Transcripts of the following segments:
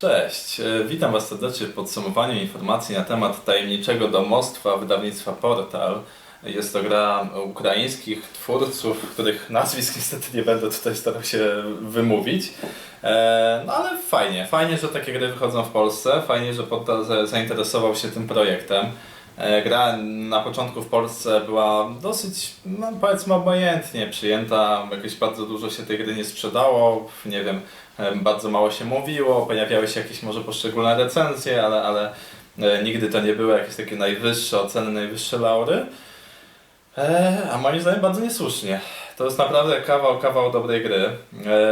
Cześć, e, witam Was serdecznie w podsumowaniu informacji na temat tajemniczego domostwa wydawnictwa Portal. Jest to gra ukraińskich twórców, których nazwisk niestety nie będę tutaj starał się wymówić. E, No ale fajnie, fajnie, że takie gry wychodzą w Polsce, fajnie, że Portal za- zainteresował się tym projektem. E, Gra na początku w Polsce była dosyć, no powiedzmy, obojętnie przyjęta. Jakoś bardzo dużo się tej gry nie sprzedało. Nie wiem, bardzo mało się mówiło. Pojawiały się jakieś może poszczególne recenzje, ale, ale e, nigdy to nie były jakieś takie najwyższe oceny, najwyższe laury. E, A moim zdaniem bardzo niesłusznie. To jest naprawdę kawał, kawał dobrej gry. E,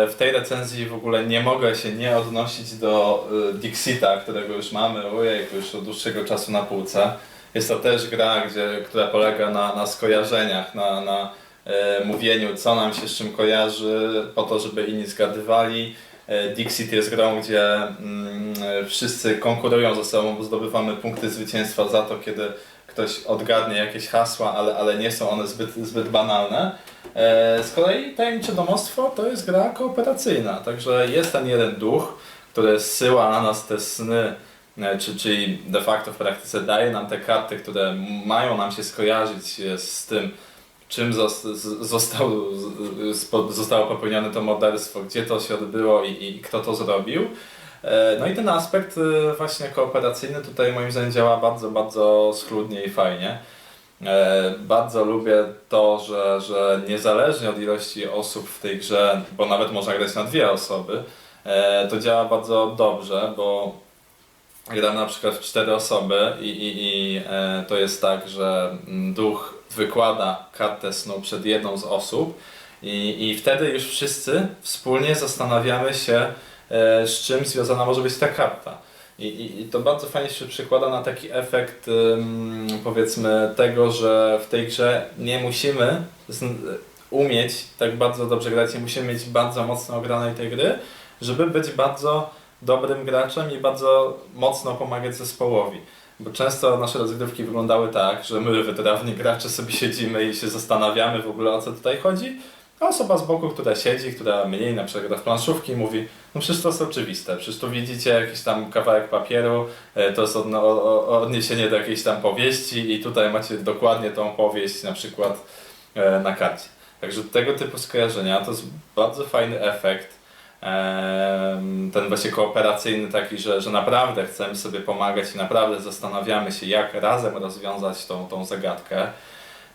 W tej recenzji w ogóle nie mogę się nie odnosić do Dixita, którego już mamy, ojej, już od dłuższego czasu na półce. Jest to też gra, gdzie, która polega na, na skojarzeniach, na, na e, mówieniu, co nam się z czym kojarzy, po to, żeby inni zgadywali. E, Dixit jest grą, gdzie mm, wszyscy konkurują ze sobą, bo zdobywamy punkty zwycięstwa za to, kiedy ktoś odgadnie jakieś hasła, ale, ale nie są one zbyt, zbyt banalne. E, z kolei Tajemnicze Domostwo to jest gra kooperacyjna, także jest ten jeden duch, który zsyła na nas te sny, e, czy, czyli de facto w praktyce daje nam te karty, które mają nam się skojarzyć z tym, czym został, zostało popełnione to morderstwo, gdzie to się odbyło i, i kto to zrobił. E, No i ten aspekt e, właśnie kooperacyjny tutaj moim zdaniem działa bardzo, bardzo schludnie i fajnie. E, Bardzo lubię to, że, że niezależnie od ilości osób w tej grze, bo nawet można grać na dwie osoby, to działa bardzo dobrze, bo gram na przykład w cztery osoby i, i, i e, to jest tak, że mm, duch wykłada kartę snu przed jedną z osób i, i wtedy już wszyscy wspólnie zastanawiamy się, e, z czym związana może być ta karta. I, i, I to bardzo fajnie się przekłada na taki efekt, ym, powiedzmy, tego, że w tej grze nie musimy zn- umieć tak bardzo dobrze grać, nie musimy mieć bardzo mocno ogranej tej gry, żeby być bardzo dobrym graczem i bardzo mocno pomagać zespołowi. Bo często nasze rozgrywki wyglądały tak, że my, wytrawni gracze, sobie siedzimy i się zastanawiamy w ogóle o co tutaj chodzi, a osoba z boku, która siedzi, która mniej na przykład gra w planszówki, mówi, no przecież to jest oczywiste, przecież tu widzicie jakiś tam kawałek papieru, e, to jest odniesienie do jakiejś tam powieści i tutaj macie dokładnie tą powieść na przykład e, na karcie. Także tego typu skojarzenia to jest bardzo fajny efekt. Ten właśnie kooperacyjny taki, że, że naprawdę chcemy sobie pomagać i naprawdę zastanawiamy się, jak razem rozwiązać tą, tą zagadkę.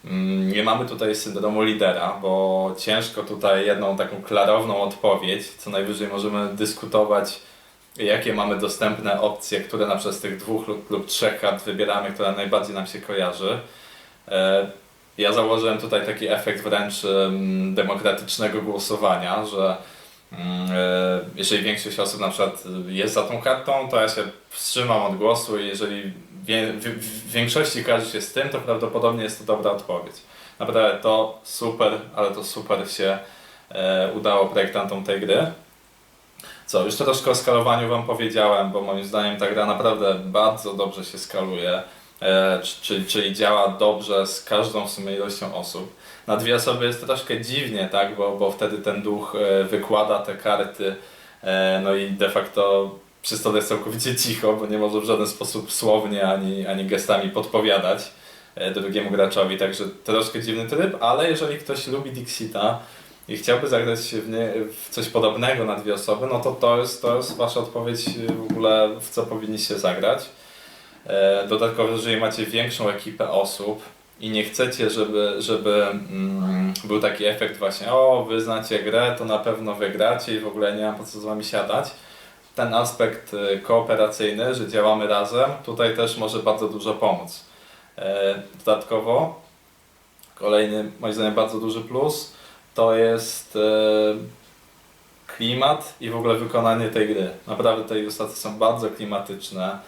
Mm, Nie mamy tutaj syndromu lidera, bo ciężko tutaj jedną taką klarowną odpowiedź, co najwyżej możemy dyskutować, jakie mamy dostępne opcje, które na przykład z tych dwóch lub, lub trzech kart wybieramy, która najbardziej nam się kojarzy. E, Ja założyłem tutaj taki efekt wręcz em, demokratycznego głosowania, że jeżeli większość osób na przykład jest za tą kartą, to ja się wstrzymam od głosu i jeżeli w, większości kojarzy się z tym, to prawdopodobnie jest to dobra odpowiedź. Naprawdę to super, ale to super się e, udało projektantom tej gry. Co, już troszkę o skalowaniu Wam powiedziałem, bo moim zdaniem ta gra naprawdę bardzo dobrze się skaluje, e, czyli, czyli działa dobrze z każdą w sumie ilością osób. Na dwie osoby jest troszkę dziwnie, tak, bo, bo wtedy ten duch e, wykłada te karty, e, no i de facto przez to jest całkowicie cicho, bo nie może w żaden sposób słownie ani, ani gestami podpowiadać e, drugiemu graczowi, także troszkę dziwny tryb, ale jeżeli ktoś lubi Dixita i chciałby zagrać w, nie, w coś podobnego na dwie osoby, no to to jest, to jest Wasza odpowiedź e, w ogóle w co powinniście zagrać. E, Dodatkowo, jeżeli macie większą ekipę osób i nie chcecie, żeby, żeby mm, był taki efekt właśnie, o, wy znacie grę, to na pewno wygracie i w ogóle nie mam po co z wami siadać. Ten aspekt e, kooperacyjny, że działamy razem, tutaj też może bardzo dużo pomóc. E, Dodatkowo, kolejny moim zdaniem bardzo duży plus, to jest e, klimat i w ogóle wykonanie tej gry. Naprawdę te ilustracje są bardzo klimatyczne.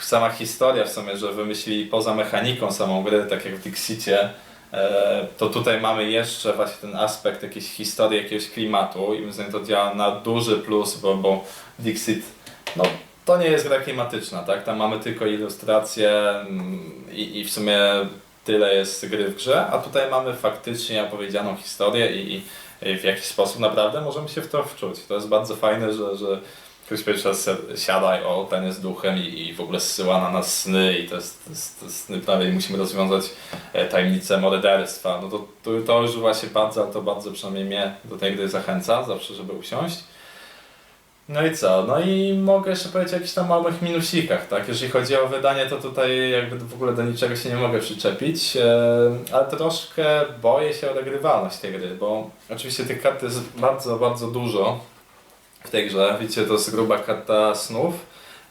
Sama historia w sumie, że wymyślili poza mechaniką samą gry, tak jak w Dixicie, e, to tutaj mamy jeszcze właśnie ten aspekt jakiejś historii, jakiegoś klimatu i moim zdaniem to działa na duży plus, bo, bo Dixit, no to nie jest gra klimatyczna, tak? Tam mamy tylko ilustracje mm, i, i w sumie tyle jest gry w grze, a tutaj mamy faktycznie opowiedzianą historię i, i w jakiś sposób naprawdę możemy się w to wczuć. To jest bardzo fajne, że, że Raz si- siadaj, o, ten jest duchem i, i w ogóle zsyła na nas sny i to jest, to jest, to jest sny musimy rozwiązać e, tajemnicę morderstwa. No to, to, to już właśnie bardzo, to bardzo przynajmniej mnie do tej gry zachęca, zawsze, żeby usiąść. No i co? No i mogę jeszcze powiedzieć o jakichś tam małych minusikach, tak? Jeżeli chodzi o wydanie, to tutaj jakby w ogóle do niczego się nie mogę przyczepić, e, ale troszkę boję się o regrywalność tej gry, bo oczywiście tych kart jest bardzo, bardzo dużo w tej grze. Widzicie, to jest gruba karta snów,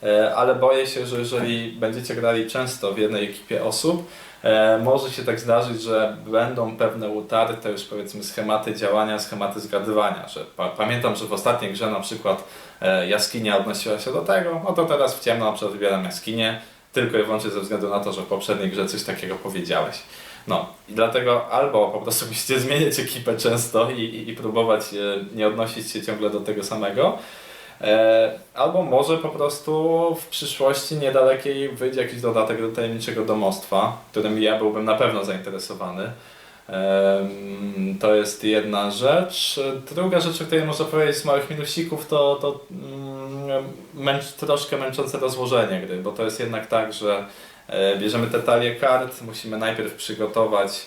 e, ale boję się, że jeżeli będziecie grali często w jednej ekipie osób, e, może się tak zdarzyć, że będą pewne utarte już powiedzmy schematy działania, schematy zgadywania. Że pa, pamiętam, że w ostatniej grze na przykład e, jaskinia odnosiła się do tego, no to teraz w ciemno na przykład wybieram jaskinię, tylko i wyłącznie ze względu na to, że w poprzedniej grze coś takiego powiedziałeś. No i dlatego albo po prostu musicie zmieniać ekipę często i, i, i próbować e, nie odnosić się ciągle do tego samego, e, albo może po prostu w przyszłości niedalekiej wyjdzie jakiś dodatek do tajemniczego domostwa, którym ja byłbym na pewno zainteresowany. To jest jedna rzecz. Druga rzecz, o której można powiedzieć z małych minusików, to, to mm, męcz, troszkę męczące rozłożenie gry, bo to jest jednak tak, że bierzemy te talie kart, musimy najpierw przygotować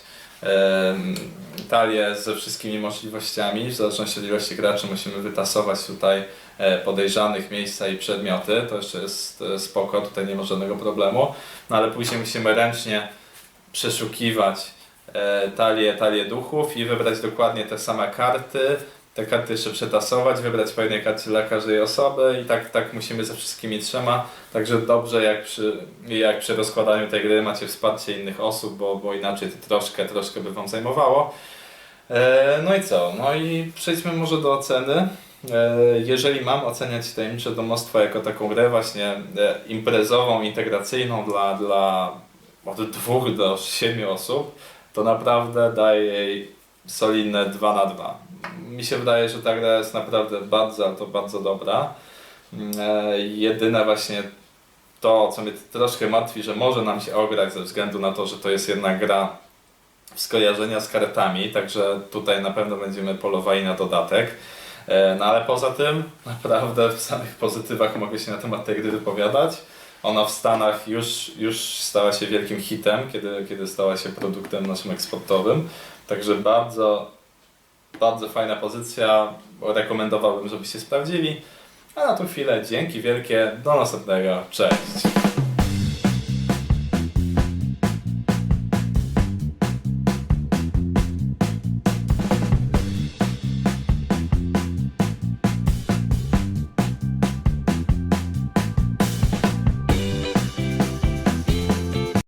talię ze wszystkimi możliwościami, w zależności od ilości graczy musimy wytasować tutaj e, podejrzanych miejsca i przedmioty, to jeszcze jest e, spoko, tutaj nie ma żadnego problemu, no ale później musimy ręcznie przeszukiwać e, talię, talię duchów i wybrać dokładnie te same karty, te karty jeszcze przetasować, wybrać po jednej karcie dla każdej osoby i tak, tak musimy ze wszystkimi trzema. Także dobrze jak przy, jak przy rozkładaniu tej gry macie wsparcie innych osób, bo, bo inaczej to troszkę, troszkę by Wam zajmowało. E, no i co? No i przejdźmy może do oceny. E, Jeżeli mam oceniać Tajemnicze Domostwo jako taką grę właśnie e, imprezową, integracyjną dla, dla od dwóch do siedmiu osób, to naprawdę daję jej solidne 2 na 2. Mi się wydaje, że ta gra jest naprawdę bardzo, to bardzo dobra. E, jedyne właśnie to, co mnie troszkę martwi, że może nam się ograć ze względu na to, że to jest jednak gra w skojarzenia z kartami, także tutaj na pewno będziemy polowali na dodatek. E, No ale poza tym, naprawdę w samych pozytywach mogę się na temat tej gry wypowiadać. Ona w Stanach już, już stała się wielkim hitem, kiedy, kiedy stała się produktem naszym eksportowym. Także bardzo, bardzo fajna pozycja. Rekomendowałbym, żebyście sprawdzili. A na tą chwilę dzięki wielkie. Do następnego. Cześć.